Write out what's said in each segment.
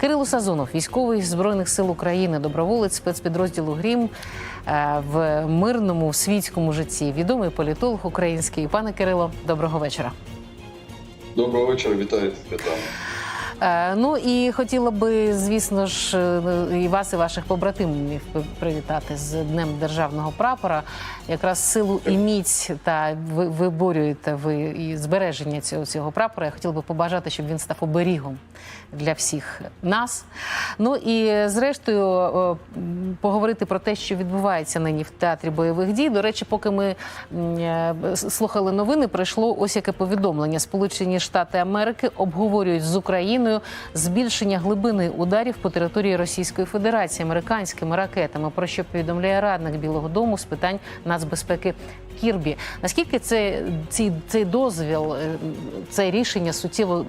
Кирило Сазонов, військовий збройних сил України, доброволець спецпідрозділу Грім е, в мирному світському житті. Відомий політолог український. Пане Кирило, доброго вечора. Доброго вечора, вітаю Святана. Е, Ну і хотіла би, звісно ж, е, і вас, і ваших побратимів привітати з Днем державного прапора. Якраз силу і міць та ви виборюєте ви і збереження цього, цього прапора. Я хотіла би побажати, щоб він став оберігом для всіх нас. Ну і зрештою поговорити про те, що відбувається нині в театрі бойових дій. До речі, поки ми е, слухали новини, прийшло ось яке повідомлення. Сполучені Штати Америки обговорюють з Україною збільшення глибини ударів по території Російської Федерації американськими ракетами. Про що повідомляє радник Білого Дому з питань нацбезпеки Кірбі. Наскільки це цей, цей дозвіл, е, це рішення суттєво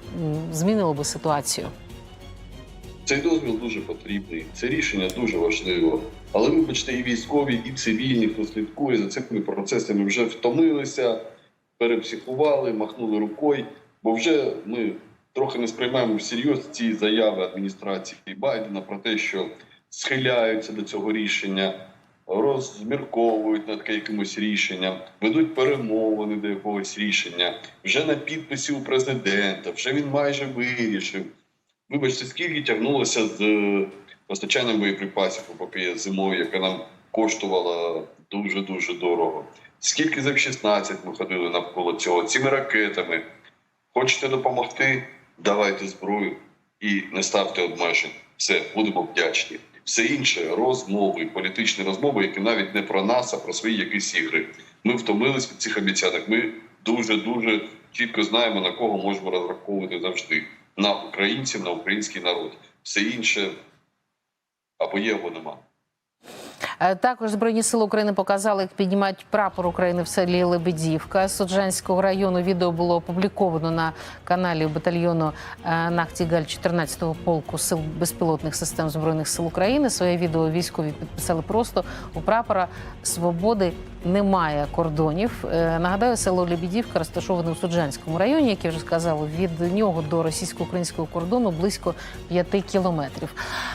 змінило би ситуацію? Цей дозвіл дуже потрібний, це рішення дуже важливо. Але вибачте, і військові, і цивільні, хто слідкує за цими процесами, вже втомилися, перепсихували, махнули рукою, бо вже ми трохи не сприймаємо всерйоз ці заяви адміністрації Байдена про те, що схиляються до цього рішення, розмірковують над якимось рішенням, ведуть перемовини до якогось рішення. Вже на підписі у президента, вже він майже вирішив. Вибачте, скільки тягнулося з е, постачанням боєприпасів епопея зимою, яка нам коштувала дуже дуже дорого. Скільки за F-16 ми ходили навколо цього цими ракетами. Хочете допомогти? Давайте зброю і не ставте обмежень. Все, будемо вдячні. Все інше розмови, політичні розмови, які навіть не про нас, а про свої якісь ігри. Ми втомились від цих обіцянок. Ми дуже дуже чітко знаємо на кого можемо розраховувати завжди на українців, на український народ. Все інше або є, або нема. Е, Також Збройні сили України показали, як піднімають прапор України в селі Лебедівка Суджанського району. Відео було опубліковано на каналі батальйону е, Нахтігаль 14-го полку сил безпілотних систем збройних сил України. Своє відео військові підписали просто у прапора свободи немає кордонів. Е, Нагадаю, село Лебедівка розташоване у Суджанському районі, як я вже сказала, від нього до російсько-українського кордону близько 5 кілометрів.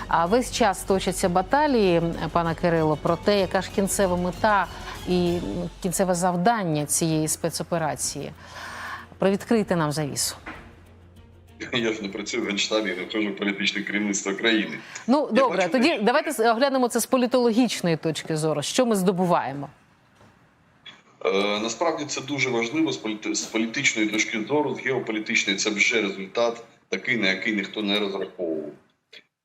А весь час точаться баталії, пана Кирило, про те, яка ж кінцева мета і кінцеве завдання цієї спецоперації. Привідкрийте нам завісу. Я ж не працюю в генштабі, не вхожу політичне керівництво країни. Ну добре, бачу, тоді що- давайте оглянемо це з політологічної точки зору. Що ми здобуваємо? Е, насправді це дуже важливо з, політи- політичної точки зору, з геополітичної це вже результат такий, на який ніхто не розраховував.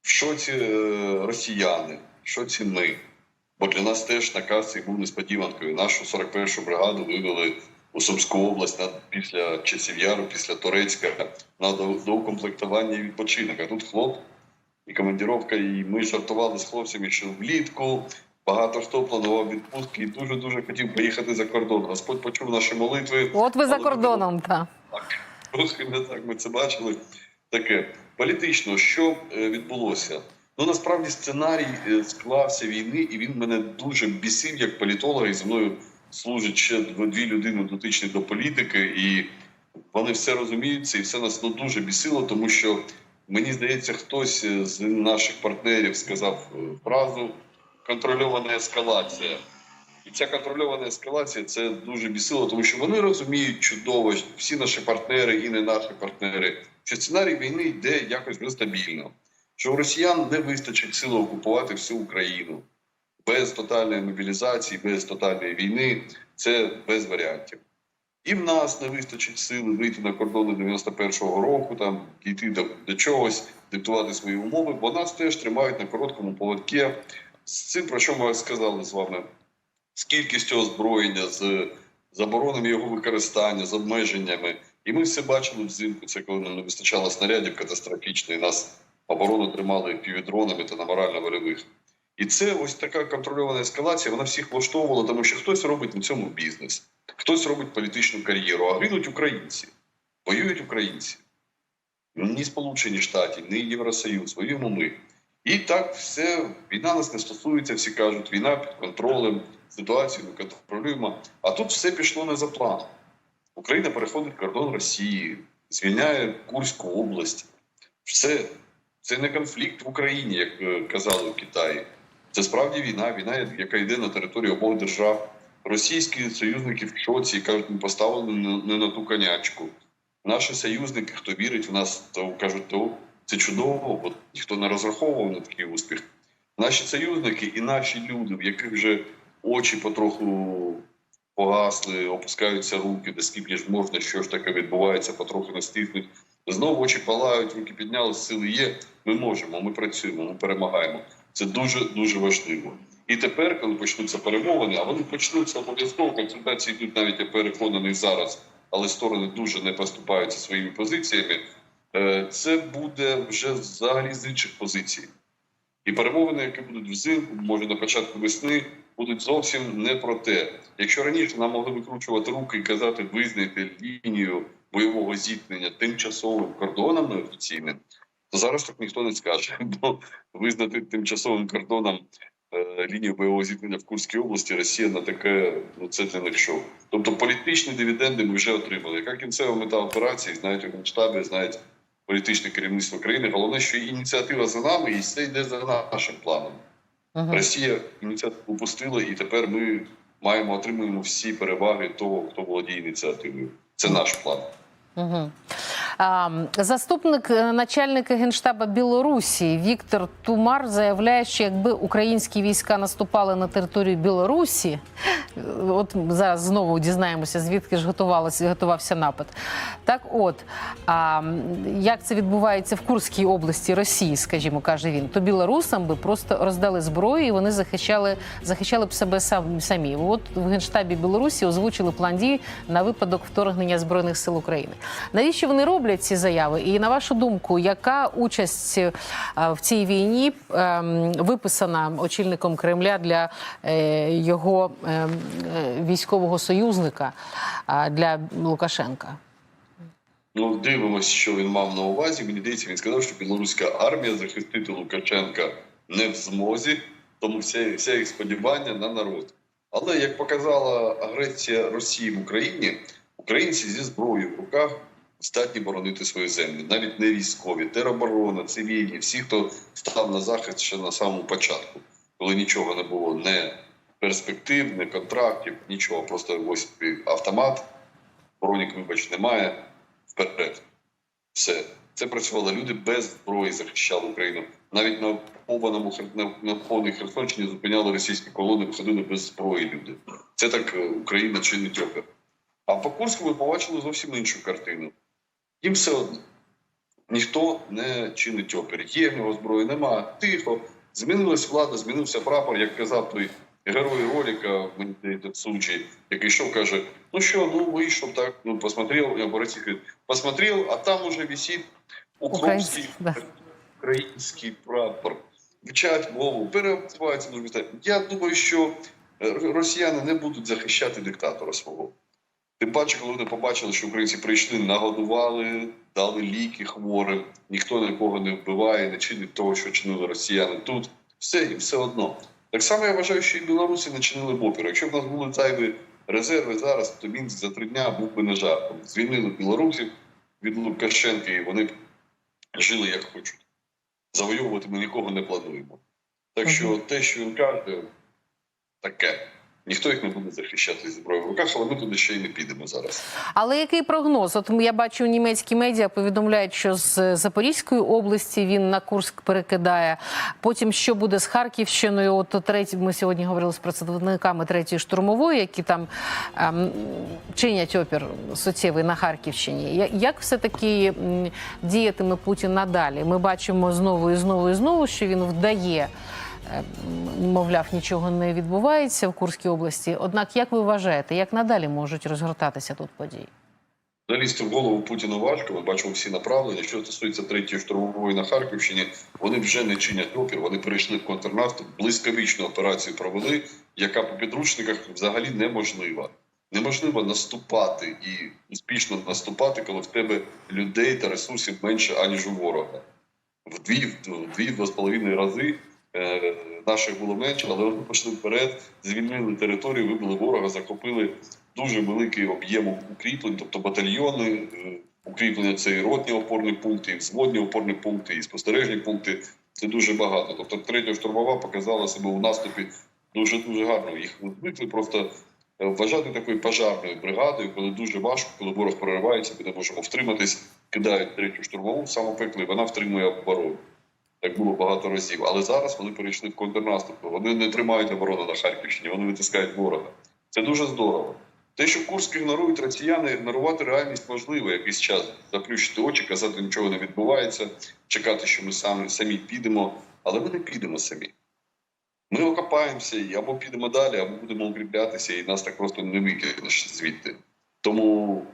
В шоці е, росіяни, в шоці ми. Бо для нас теж наказ цей був несподіванкою. Нашу 41-шу бригаду вивели у Сумську область на, після часів яру, після Турецька на до- доукомплектування і відпочинок. А тут хлоп і командіровка, і ми жартували з хлопцями, що влітку багато хто планував відпустки і дуже дуже хотів поїхати за кордон. Господь почув наші молитви. От ви за кордоном, так. Так, трохи не так ми це бачили. Таке політично, що е, відбулося? Ну насправді сценарій е, склався війни, і він мене дуже бісив як політолога. І зі мною служать ще дві людини дотичні до політики, і вони все розуміють це, і все нас ну, дуже бісило, тому що мені здається, хтось е, з наших партнерів сказав фразу контрольована ескалація. І ця контрольована ескалація це дуже бісило, тому що вони розуміють чудово, всі наші партнери і не наші партнери, що сценарій війни йде якось нестабільно, що у росіян не вистачить сили окупувати всю Україну без тотальної мобілізації, без тотальної війни. Це без варіантів. І в нас не вистачить сили вийти на кордони 91-го року, там дійти до, до чогось, диктувати свої умови, бо нас теж тримають на короткому поводці. З цим про що ми сказали з вами з кількістю озброєння, з заборонами його використання, з обмеженнями. І ми все бачили взимку. Це коли нам не вистачало снарядів катастрофічно, і нас оборону тримали півдронами та на морально-вольових. І це ось така контрольована ескалація. Вона всіх влаштовувала, тому що хтось робить на цьому бізнес, хтось робить політичну кар'єру, а гинуть українці, воюють українці. Ні Сполучені Штати, ні Євросоюз, воюємо ми. І так все війна нас не стосується. Всі кажуть, війна під контролем, ситуацію ми контролюємо. А тут все пішло не за планом. Україна переходить кордон Росії, звільняє Курську область. Все Це не конфлікт в Україні, як е, казали в Китаї. Це справді війна, війна, яка йде на території обох держав. Російські союзники в шоці кажуть, ми поставили не на ту конячку. Наші союзники, хто вірить в нас, то кажуть, то це чудово, бо ніхто не розраховував на такий успіх. Наші союзники і наші люди, в яких вже очі потроху погасли, опускаються руки, де скільки ж можна, що ж таке відбувається, потроху не стихнуть. Знову очі палають, руки підняли, сили є. Ми можемо, ми працюємо, ми перемагаємо. Це дуже дуже важливо. І тепер, коли почнуться перемовини, а вони почнуться обов'язково, консультації йдуть навіть я переконаний зараз, але сторони дуже не поступаються своїми позиціями. Е, Це буде вже взагалі з інших позицій. І перемовини, які будуть взимку, може на початку весни, будуть зовсім не про те. Якщо раніше нам могли викручувати руки і казати, визнайте лінію бойового зіткнення тимчасовим кордоном неофіційним, то зараз так ніхто не скаже. Бо визнати тимчасовим кордоном е, лінію бойового зіткнення в Курській області Росія на таке ну це для них шоу. Тобто політичні дивіденди ми вже отримали. Яка кінцева мета операції, знають у Генштабі, знають політичне керівництво країни. Головне, що ініціатива за нами, і це йде за нашим планом. Мгм. Росія ініціативу упустила, і тепер ми маємо отримуємо всі переваги того, хто володіє ініціативою. Це наш план. Угу. Заступник е, начальника генштаба Білорусі Віктор Тумар заявляє, що якби українські війська наступали на територію Білорусі, е, от зараз знову дізнаємося, звідки ж готувалося готувався напад. Так, от а, як це відбувається в Курській області Росії, скажімо, каже він, то білорусам би просто роздали зброю і вони захищали, захищали б себе сам, самі. От в генштабі Білорусі озвучили план дій на випадок вторгнення збройних сил України. Навіщо вони роблять ці заяви? І на вашу думку, яка участь е, в цій війні ем, виписана очільником Кремля для е, його ем, е, військового союзника для Лукашенка? Ну, дивимося, що він мав на увазі. Мені здається, він сказав, що білоруська армія захистити Лукашенка не в змозі, тому все, все їх сподівання на народ. Але як показала агресія Росії в Україні, українці зі зброєю в руках здатні боронити свою землю, навіть не військові, тероборона, цивільні, всі, хто став на захист ще на самому початку, коли нічого не було, не перспектив, не контрактів, нічого. Просто ось автомат, бронік, вибач, немає. Вперед. Все. Це працювали люди без зброї, захищали Україну. Навіть на окупованому на, повній Херсонщині зупиняли російські колони, виходили без зброї люди. Це так е, Україна чинить опір. А по Курську ви побачили зовсім іншу картину. Їм все одно. Ніхто не чинить опір. Є в нього зброї, нема. Тихо. Змінилась влада, змінився прапор, як казав той герой ролика, мені здається, Сучий, який йшов, каже: ну що, ну вийшов так, ну посмотрел, я говорит, посмотрел, а там уже висит укропський Український, український прапор. Вчать мову, переобуваються на. Я думаю, що е, росіяни не будуть захищати диктатора свого. Тим паче, коли вони побачили, що українці прийшли, нагодували, дали ліки хворим, ніхто нікого не вбиває, не чинить того, що чинили росіяни тут. Все їм все одно. Так само я вважаю, що і білоруси не чинили б опір. Якщо б нас були зайві резерви зараз, то Мінськ за три дня був би не жартом. Звільнили білорусів від Лукашенка, і вони б жили як хочуть. Завоювати ми нікого не плануємо. Так що те, що він каже, таке. Ніхто їх не буде захищати зі зброєю в руках, але ми туди ще й не підемо зараз. Але який прогноз? От я бачу, німецькі медіа повідомляють, що з Запорізької області він на Курськ перекидає. Потім що буде з Харківщиною? От третій, ми сьогодні говорили з представниками третьої штурмової, які там ем, чинять опір суттєвий на Харківщині. Як все таки діятиме Путін надалі? Ми бачимо знову і знову і знову, що він вдає. Е, Мовляв, нічого не відбувається в Курській області. Однак, як ви вважаєте, як надалі можуть розгортатися тут події? Залізти в голову Путіну важко. Ми бачимо всі направлення. Що стосується третьої штурмової на Харківщині, вони вже не чинять опір. Вони перейшли в контрнаступ, блискавічну операцію провели, яка по підручниках взагалі неможлива. Неможливо наступати і успішно наступати, коли в тебе людей та ресурсів менше аніж у ворога. В дві, два з половиною рази наших було менше, але вони пішли вперед, звільнили територію, вибили ворога, захопили дуже великий об'єм укріплень, тобто батальйони, е, укріплення це і ротні опорні пункти, і взводні опорні пункти, і спостережні пункти. Це дуже багато. Тобто, третя штурмова показала себе у наступі дуже дуже гарно. Їх звикли просто е, вважати такою пожарною бригадою, коли дуже важко, коли ворог проривається, ми не можемо втриматись, кидають третю штурмову в самопеклі, вона втримує оборону. Так було багато разів. Але зараз вони перейшли в контрнаступ. Вони не тримають оборону на Харківщині, вони витискають ворога. Це дуже здорово. Те, що Курськ ігнорують росіяни, ігнорувати реальність можливо якийсь час, заплющити очі, казати, нічого не відбувається, чекати, що ми самі, самі підемо, але ми не підемо самі. Ми окопаємося і або підемо далі, або будемо укріплятися, і нас так просто не викинеш звідти. Тому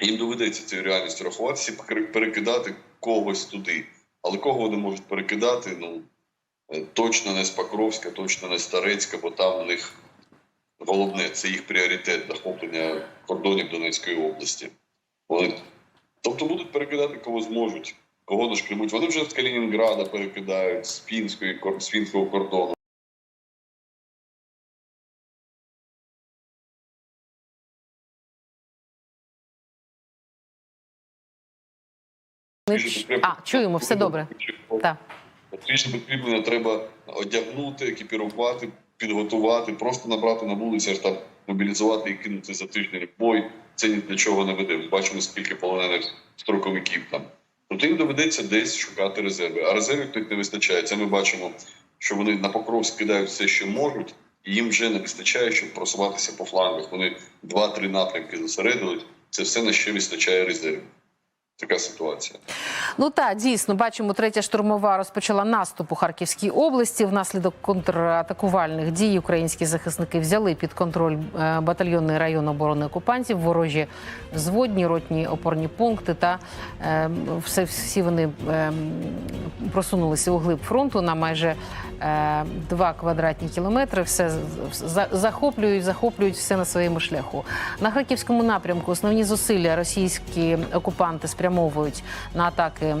їм доведеться цією реальністю рахуватися і перекидати когось туди. Але кого вони можуть перекидати? Ну е, точно не з Покровська, точно не з Старецька, бо там у них головне це їх пріоритет захоплення кордонів Донецької області. Вони тобто будуть перекидати кого зможуть, кого нашкребуть. Вони вже з Калінінграда перекидають з фінської з фінського кордону. А, чуємо, все добре. Так. Фактично підкріплення треба одягнути, екіпірувати, підготувати, просто набрати на вулиці, аж там мобілізувати і кинути за тиждень бой. Це ні для чого не веде. Ми бачимо, скільки полонених строковиків там. Тобто їм доведеться десь шукати резерви. А резервів тут не вистачає. Це ми бачимо, що вони на Покровськ кидають все, що можуть, і їм вже не вистачає, щоб просуватися по флангах. Вони два-три напрямки зосередили. Це все на що вистачає резервів. Така ситуація. Ну так, дійсно, бачимо, третя штурмова розпочала наступ у Харківській області. Внаслідок контратакувальних дій українські захисники взяли під контроль е, батальйонний район оборони окупантів, ворожі зводні, ротні опорні пункти та е, все, всі вони е, просунулися у глиб фронту на майже два квадратні кілометри. Все захоплюють, захоплюють все на своєму шляху. На Харківському напрямку основні зусилля російські окупанти спрямовують на атаки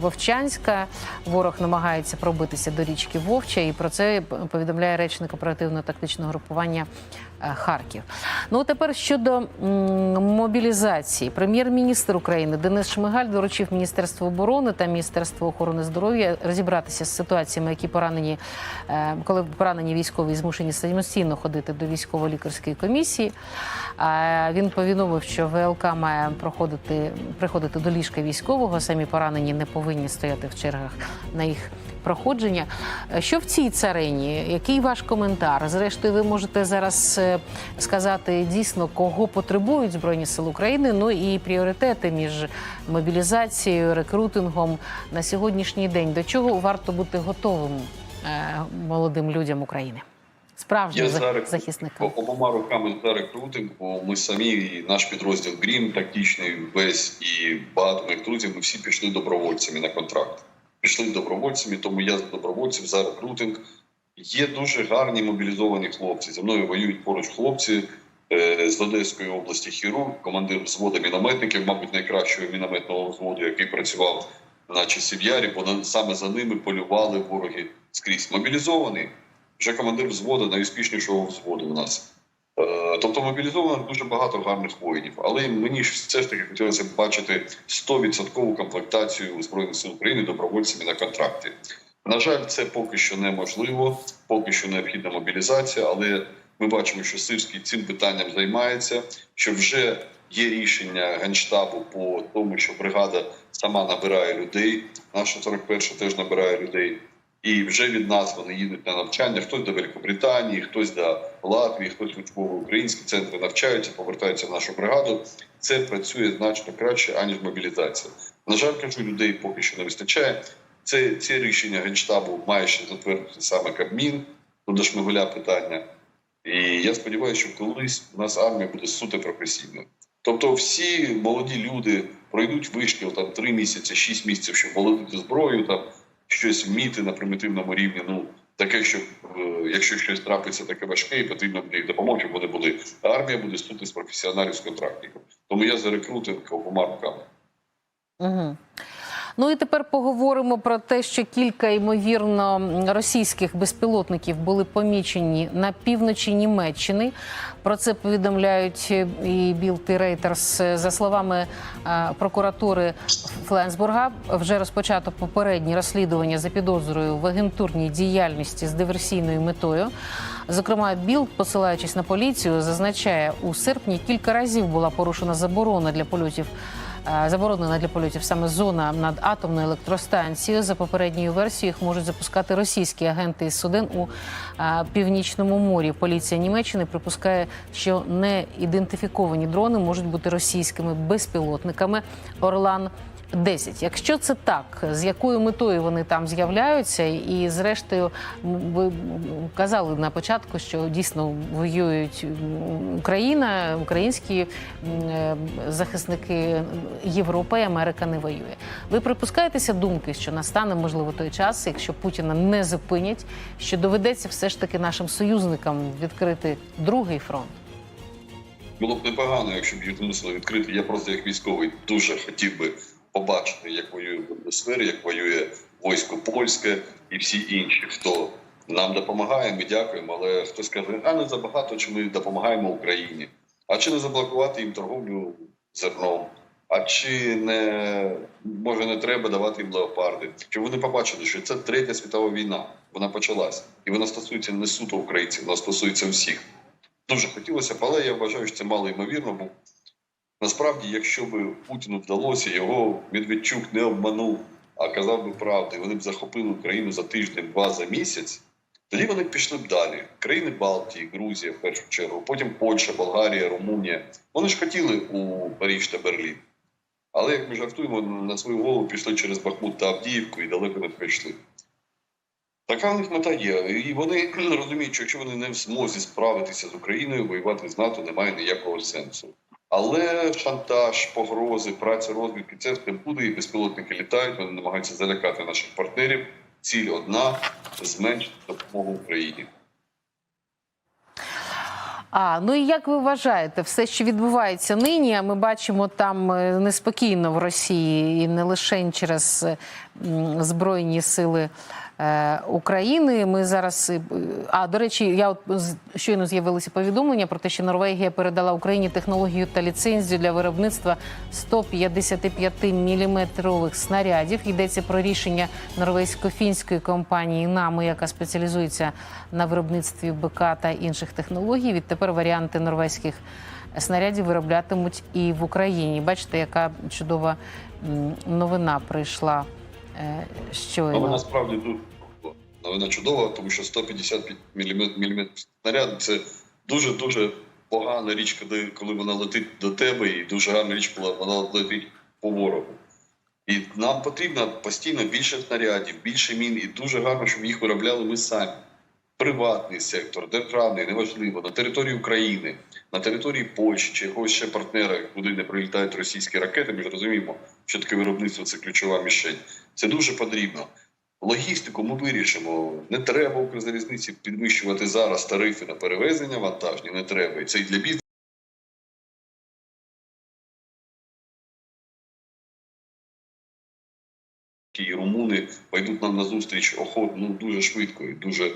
Вовчанська. Ворог намагається пробитися до річки Вовча, і про це повідомляє речник оперативно-тактичного групування е, Харків. Ну тепер щодо мобілізації, прем'єр-міністр України Денис Шмигаль доручив Міністерству оборони та Міністерству охорони здоров'я розібратися з ситуаціями, які поранені, е, коли поранені військові змушені самостійно ходити до військово-лікарської комісії. Він повідомив, що ВЛК має проходити приходити до ліжка військового. Самі поранені не повинні стояти в чергах на їх проходження. Е, Що в цій царині? Який ваш коментар? Зрештою, ви можете зараз е, сказати дійсно, кого потребують збройні сили України. Ну і пріоритети між мобілізацією, рекрутингом на сьогоднішній день. До чого варто бути готовим е, молодим людям України? Справжнім Я за- за захисникам. обома руками за рекрутинг, бо ми самі, і наш підрозділ Грім, тактичний весь і багато моїх друзів, ми всі пішли добровольцями на контракт. Пішли добровольцями, тому я за добровольців за рекрутинг. Є дуже гарні мобілізовані хлопці. Зі мною воюють поруч хлопці е, з Одеської області хірург, командир взводу мінометників, мабуть, найкращого мінометного взводу, який працював на часів Ярі, бо саме за ними полювали вороги скрізь. Мобілізований вже командир взводу найуспішнішого взводу у нас. Е, Тобто мобілізовано дуже багато гарних воїнів, але мені ж все ж таки хотілося б бачити 100% комплектацію Збройних сил України добровольцями на контракті. На жаль, це поки що неможливо, поки що необхідна мобілізація, але ми бачимо, що Сирський цим питанням займається, що вже є рішення генштабу по тому, що бригада сама набирає людей. Наша 41 теж набирає людей. І вже від нас вони їдуть на навчання. Хтось до Великобританії, хтось до Латвії, хтось в учбово-українські центри навчаються, повертаються в нашу бригаду. Це працює значно краще аніж мобілізація. На жаль, кажу, людей поки що не вистачає. Це ці рішення генштабу має ще затвердити саме Кабмін. Тут до Шмигуля питання. І я сподіваюся, що колись у нас армія буде суто професійною. Тобто, всі молоді люди пройдуть вишкіл там три місяці, шість місяців, щоб володіти зброєю, там щось вміти на примітивному рівні. Ну таке, щоб е, якщо щось трапиться таке важке, і потрібно буде їх допомога, щоб вони були. Армія буде суто з професіоналів з контрактників. Тому я за рекрутинг обома руками. Угу. Ну і тепер поговоримо про те, що кілька ймовірно російських безпілотників були помічені на півночі Німеччини. Про це повідомляють і Білд і Рейтерс. За словами е, прокуратури Фленсбурга, вже розпочато попередні розслідування за підозрою в агентурній діяльності з диверсійною метою. Зокрема, Білд, посилаючись на поліцію, зазначає, у серпні кілька разів була порушена заборона для польотів. Е, Заборонена для польотів саме зона над атомною електростанцією. За попередньою версією їх можуть запускати російські агенти із суден у е, північному морі. Поліція Німеччини припускає, що не ідентифіковані дрони можуть бути російськими безпілотниками Орлан. 10. Якщо це так, з якою метою вони там з'являються, і зрештою, ви казали на початку, що дійсно воюють Україна, українські е, захисники Європи, Америка не воює. Ви припускаєтеся думки, що настане можливо той час, якщо Путіна не зупинять, що доведеться все ж таки нашим союзникам відкрити другий фронт. Було б непогано, якщо б їх мусили відкрити. Я просто як військовий дуже хотів би побачити, як воює в атмосфері, як воює військо польське і всі інші, хто нам допомагає. Ми дякуємо. Але хто скаже, а не забагато, чи ми допомагаємо Україні, а чи не заблокувати їм торговлю зерном. А чи не може не треба давати їм леопарди? Щоб вони побачили, що це третя світова війна. Вона почалась, і вона стосується не суто українців, вона стосується всіх. Дуже хотілося б, але я вважаю, що це мало ймовірно, бо насправді, якщо б Путіну вдалося, його Медведчук не обманув, а казав би правду, і вони б захопили Україну за тиждень-два за місяць, тоді вони б пішли б далі. Країни Балтії, Грузія в першу чергу, потім Польща, Болгарія, Румунія. Вони ж хотіли у Паріж та Берлін. Але як ми жартуємо, на свою голову пішли через Бахмут та Авдіївку і далеко не прийшли. Така в них мета є. І вони розуміють, що якщо вони не в змозі справитися з Україною, воювати з НАТО немає ніякого сенсу. Але шантаж, погрози, праця розвідки це все буде, і безпілотники літають, вони намагаються залякати наших партнерів. Ціль одна зменшити допомогу Україні. А ну і як ви вважаєте, все, що відбувається нині, а ми бачимо там е, неспокійно в Росії і не лише через збройні сили України. Ми зараз е, а до речі, я от щойно з'явилися повідомлення про те, що Норвегія передала Україні технологію та ліцензію для виробництва 155 міліметрових снарядів. Йдеться про рішення норвезько-фінської компанії НАМО, яка спеціалізується на виробництві БК та інших технологій. Відтепер варіанти норвезьких снарядів вироблятимуть і в Україні. Бачите, яка чудова новина прийшла е, Але щойно. насправді дуже новина чудова, тому що 150 мм снаряд це дуже дуже погана річ, коли вона летить до тебе, і дуже гарна річ, коли вона летить по ворогу. І нам потрібно постійно більше снарядів, більше мін, і дуже гарно, щоб їх виробляли ми самі. Приватний сектор, державний, неважливо, на території України, на території Польщі чи якогось ще партнера, куди не прилітають російські ракети. Ми ж розуміємо, що таке виробництво це ключова мішень. Це дуже потрібно. Логістику ми вирішимо. Не треба Укрзалізниці підвищувати зараз тарифи на перевезення вантажні. Не треба. І це і для бізнесу. І румуни пойдуть нам на зустріч охотно ну, дуже швидко і дуже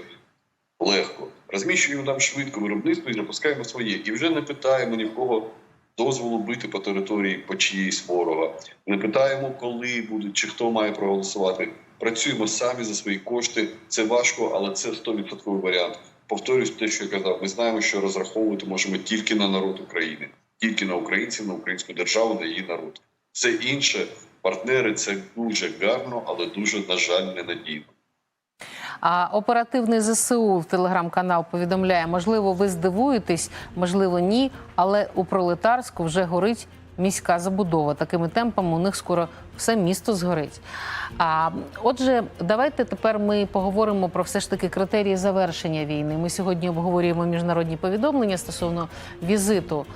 легко. Розміщуємо там швидко виробництво і запускаємо своє. І вже не питаємо ні в кого дозволу бити по території по чиїсь ворога. Не питаємо, коли будуть чи хто має проголосувати. Працюємо самі за свої кошти. Це важко, але це 100% варіант. Повторюсь те, що я казав. Ми знаємо, що розраховувати можемо тільки на народ України, тільки на українців, на українську державу, на її народ. Все інше партнери це дуже гарно, але дуже на жаль ненадійно. А оперативний ЗСУ в телеграм-канал повідомляє: можливо, ви здивуєтесь, можливо, ні. Але у пролетарську вже горить міська забудова. Такими темпами у них скоро все місто згорить. А отже, давайте тепер ми поговоримо про все ж таки критерії завершення війни. Ми сьогодні обговорюємо міжнародні повідомлення стосовно візиту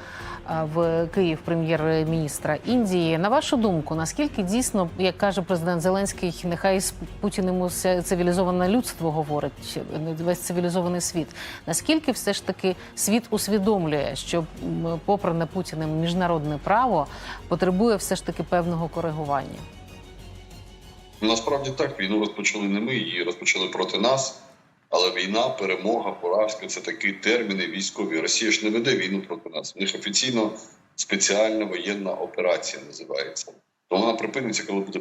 в Київ прем'єр-міністра Індії. На вашу думку, наскільки дійсно, як каже президент Зеленський, нехай з Путіним цивілізоване людство говорить, весь цивілізований світ. Наскільки все ж таки світ усвідомлює, що попри не Путіним міжнародне право потребує все ж таки певного коригування? Насправді так, війну розпочали не ми, її розпочали проти нас. Але війна, перемога, поразка це такі терміни військові. Росія ж не веде війну проти нас. У них офіційно спеціальна воєнна операція називається. То вона припиниться, коли буде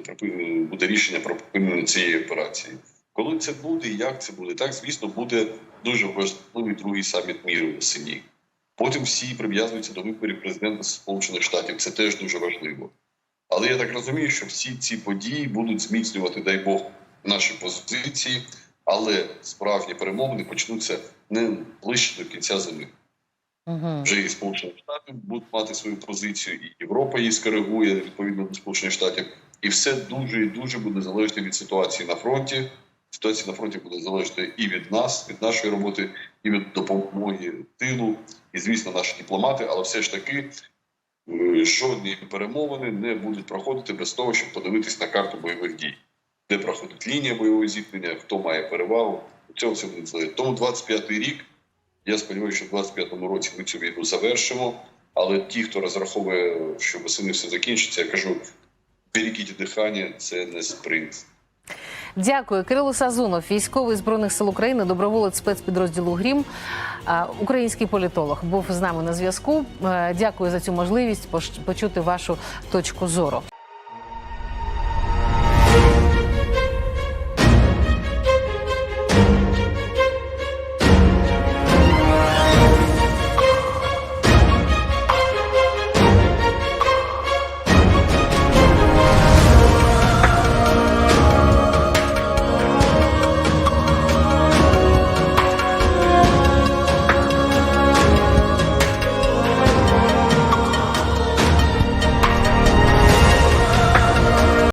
буде рішення про припинення цієї операції. Коли це буде і як це буде? Так, звісно, буде дуже важливий другий саміт міру восені. Потім всі прив'язуються до виборів президента Сполучених Штатів. Це теж дуже важливо. Але я так розумію, що всі ці події будуть зміцнювати, дай Бог, наші позиції, але справжні перемовини почнуться не ближче до кінця зими. Угу. Вже і Сполучені Штати будуть мати свою позицію, і Європа її скоригує відповідно до Сполучених Штатів. І все дуже і дуже буде залежати від ситуації на фронті. Ситуація на фронті буде залежати і від нас, від нашої роботи, і від допомоги тилу, і звісно, наші дипломати. Але все ж таки е, жодні перемовини не будуть проходити без того, щоб подивитись на карту бойових дій, де проходить лінія бойового зіткнення, хто має перевагу. У цьому все буде. Тому 25-й рік. Я сподіваюся, що в 25-му році ми цю війну завершимо. Але ті, хто розраховує, що восени все закінчиться, я кажу, берегіть дихання, це не спринт. Дякую, Кирило Сазунов, військовий збройних сил України, доброволець спецпідрозділу Грім, український політолог, був з нами на зв'язку. Е, Дякую за цю можливість почути вашу точку зору.